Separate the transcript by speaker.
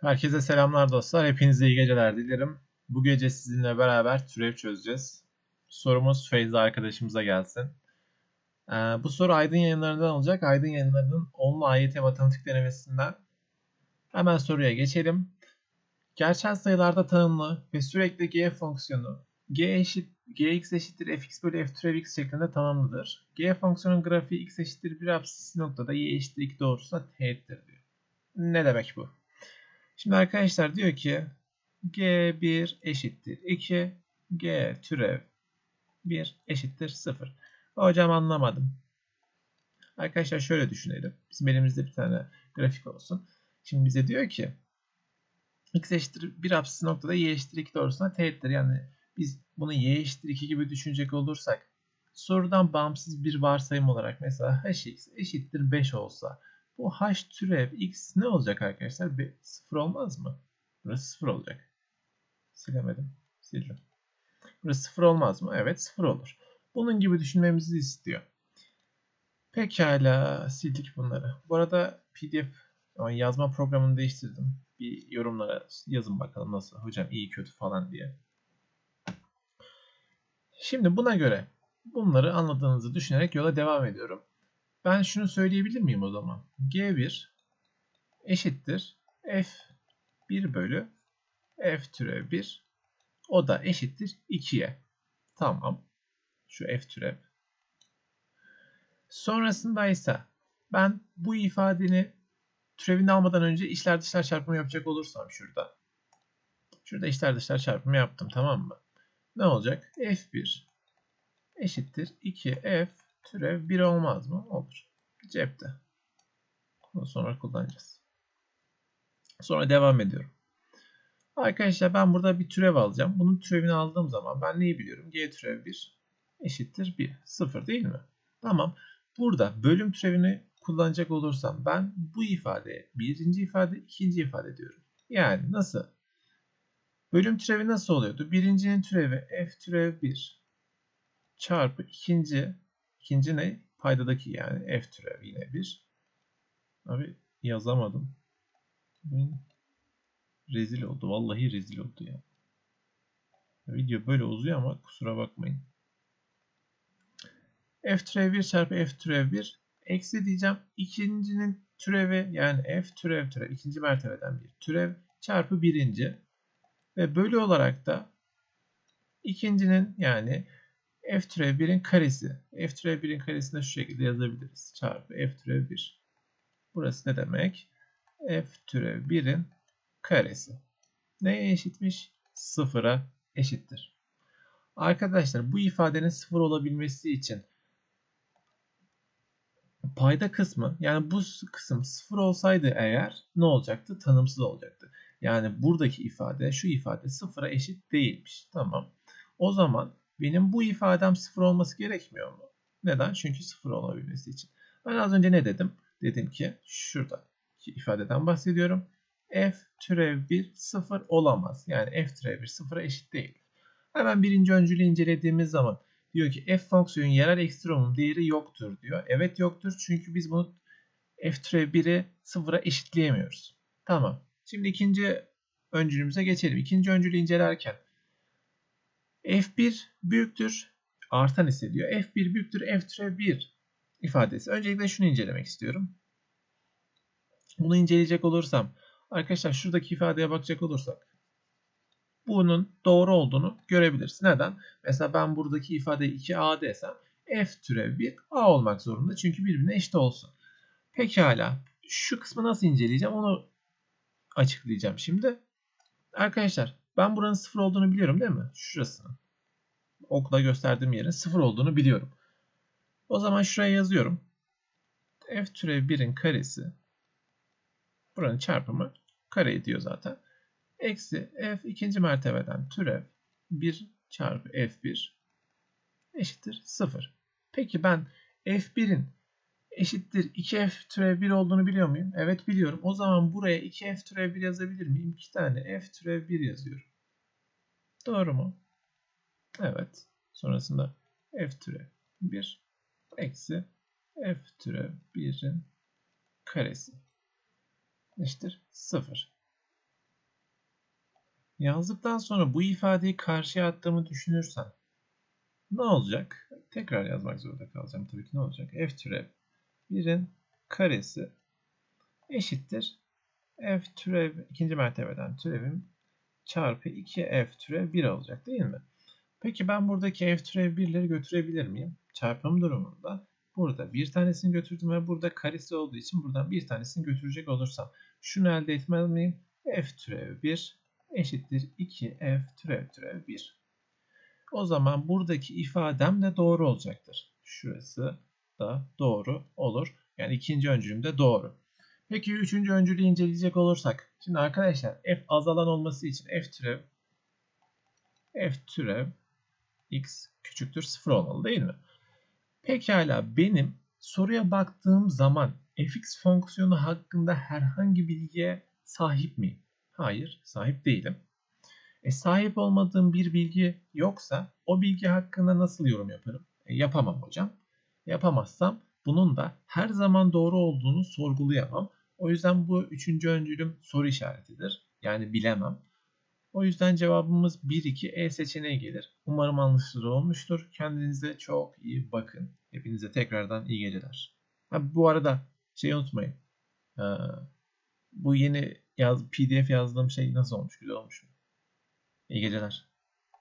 Speaker 1: Herkese selamlar dostlar. Hepinize iyi geceler dilerim. Bu gece sizinle beraber türev çözeceğiz. Sorumuz Feyza arkadaşımıza gelsin. Ee, bu soru Aydın yayınlarından olacak. Aydın yayınlarının 10'lu AYT matematik denemesinden. Hemen soruya geçelim. Gerçel sayılarda tanımlı ve sürekli g fonksiyonu g eşit gx eşittir fx bölü f türev x şeklinde tanımlıdır. g fonksiyonun grafiği x eşittir 1 apsisi noktada y eşittir 2 doğrusuna teğettir diyor. Ne demek bu? Şimdi arkadaşlar diyor ki G1 eşittir 2, G türev 1 eşittir 0. Hocam anlamadım. Arkadaşlar şöyle düşünelim. Bizim elimizde bir tane grafik olsun. Şimdi bize diyor ki x eşittir 1 apsisi noktada y eşittir 2 doğrusuna teğettir. Yani biz bunu y eşittir 2 gibi düşünecek olursak sorudan bağımsız bir varsayım olarak mesela hx eşittir 5 olsa bu h türev x ne olacak arkadaşlar? Bir, sıfır olmaz mı? Burası sıfır olacak. Silemedim. Sildim. Burası sıfır olmaz mı? Evet sıfır olur. Bunun gibi düşünmemizi istiyor. Pekala sildik bunları. Bu arada pdf yazma programını değiştirdim. Bir yorumlara yazın bakalım nasıl. Hocam iyi kötü falan diye. Şimdi buna göre bunları anladığınızı düşünerek yola devam ediyorum. Ben şunu söyleyebilir miyim o zaman? G1 eşittir F1 bölü F türev 1. O da eşittir 2'ye. Tamam. Şu F türev. Sonrasında ise ben bu ifadenin türevini almadan önce içler dışlar çarpımı yapacak olursam şurada. Şurada içler dışlar çarpımı yaptım tamam mı? Ne olacak? F1 eşittir 2F Türev 1 olmaz mı? Olur. Cepte. Bunu sonra kullanacağız. Sonra devam ediyorum. Arkadaşlar ben burada bir türev alacağım. Bunun türevini aldığım zaman ben neyi biliyorum? G türev 1 eşittir 1. 0 değil mi? Tamam. Burada bölüm türevini kullanacak olursam ben bu ifadeye birinci ifade, ikinci ifade diyorum. Yani nasıl? Bölüm türevi nasıl oluyordu? Birincinin türevi f türev 1 çarpı ikinci İkinci ne? Paydadaki yani f türev yine 1. Abi yazamadım. Rezil oldu. Vallahi rezil oldu ya. Video böyle uzuyor ama kusura bakmayın. f türev 1 çarpı f türev 1 eksi diyeceğim. İkincinin türevi yani f türev türev ikinci mertebeden bir türev çarpı birinci ve bölü olarak da ikincinin yani f türev 1'in karesi. f türev 1'in karesini şu şekilde yazabiliriz. Çarpı f türev 1. Burası ne demek? f türev 1'in karesi. Neye eşitmiş? Sıfıra eşittir. Arkadaşlar bu ifadenin sıfır olabilmesi için payda kısmı yani bu kısım sıfır olsaydı eğer ne olacaktı? Tanımsız olacaktı. Yani buradaki ifade şu ifade sıfıra eşit değilmiş. Tamam. O zaman benim bu ifadem sıfır olması gerekmiyor mu? Neden? Çünkü sıfır olabilmesi için. Ben az önce ne dedim? Dedim ki şurada ifadeden bahsediyorum. f türev 1 sıfır olamaz. Yani f türev 1 sıfıra eşit değil. Hemen birinci öncülü incelediğimiz zaman diyor ki f fonksiyonun yerel ekstremum değeri yoktur diyor. Evet yoktur çünkü biz bunu f türev 1'i sıfıra eşitleyemiyoruz. Tamam. Şimdi ikinci öncülümüze geçelim. İkinci öncülü incelerken F1 büyüktür artan hissediyor. F1 büyüktür F türev 1 ifadesi. Öncelikle şunu incelemek istiyorum. Bunu inceleyecek olursam arkadaşlar şuradaki ifadeye bakacak olursak bunun doğru olduğunu görebiliriz. Neden? Mesela ben buradaki ifadeyi 2A desem F türev 1 A olmak zorunda. Çünkü birbirine eşit olsun. Pekala. Şu kısmı nasıl inceleyeceğim onu açıklayacağım şimdi. Arkadaşlar ben buranın sıfır olduğunu biliyorum değil mi? Şurasının. Okla gösterdiğim yerin sıfır olduğunu biliyorum. O zaman şuraya yazıyorum. F türev 1'in karesi buranın çarpımı kare ediyor zaten. Eksi F ikinci mertebeden türev 1 çarpı F1 eşittir 0. Peki ben F1'in eşittir 2F türev 1 olduğunu biliyor muyum? Evet biliyorum. O zaman buraya 2F türev 1 yazabilir miyim? 2 tane F türev 1 yazıyorum. Doğru mu? Evet. Sonrasında F türev 1 eksi F türev 1'in karesi eşittir 0. Yazdıktan sonra bu ifadeyi karşıya attığımı düşünürsen ne olacak? Tekrar yazmak zorunda kalacağım. Tabii ki ne olacak? F türev 1'in karesi eşittir. F türev ikinci mertebeden türevim çarpı 2F türev 1 olacak değil mi? Peki ben buradaki F türev 1'leri götürebilir miyim? Çarpım durumunda burada bir tanesini götürdüm ve burada karesi olduğu için buradan bir tanesini götürecek olursam şunu elde etmez miyim? F türev 1 eşittir 2F türev türev 1. O zaman buradaki ifadem de doğru olacaktır. Şurası da doğru olur. Yani ikinci öncülüm de doğru. Peki üçüncü öncülü inceleyecek olursak. Şimdi arkadaşlar f azalan olması için f türev f türev x küçüktür 0 olmalı değil mi? Pekala benim soruya baktığım zaman fx fonksiyonu hakkında herhangi bilgiye sahip miyim? Hayır, sahip değilim. E, sahip olmadığım bir bilgi yoksa o bilgi hakkında nasıl yorum yaparım? E, yapamam hocam. Yapamazsam bunun da her zaman doğru olduğunu sorgulayamam. O yüzden bu üçüncü öncülüm soru işaretidir. Yani bilemem. O yüzden cevabımız 1-2 E seçeneği gelir. Umarım anlaşılır olmuştur. Kendinize çok iyi bakın. Hepinize tekrardan iyi geceler. Ha, bu arada şey unutmayın. Ee, bu yeni yaz, PDF yazdığım şey nasıl olmuş? Güzel olmuş mu? İyi geceler.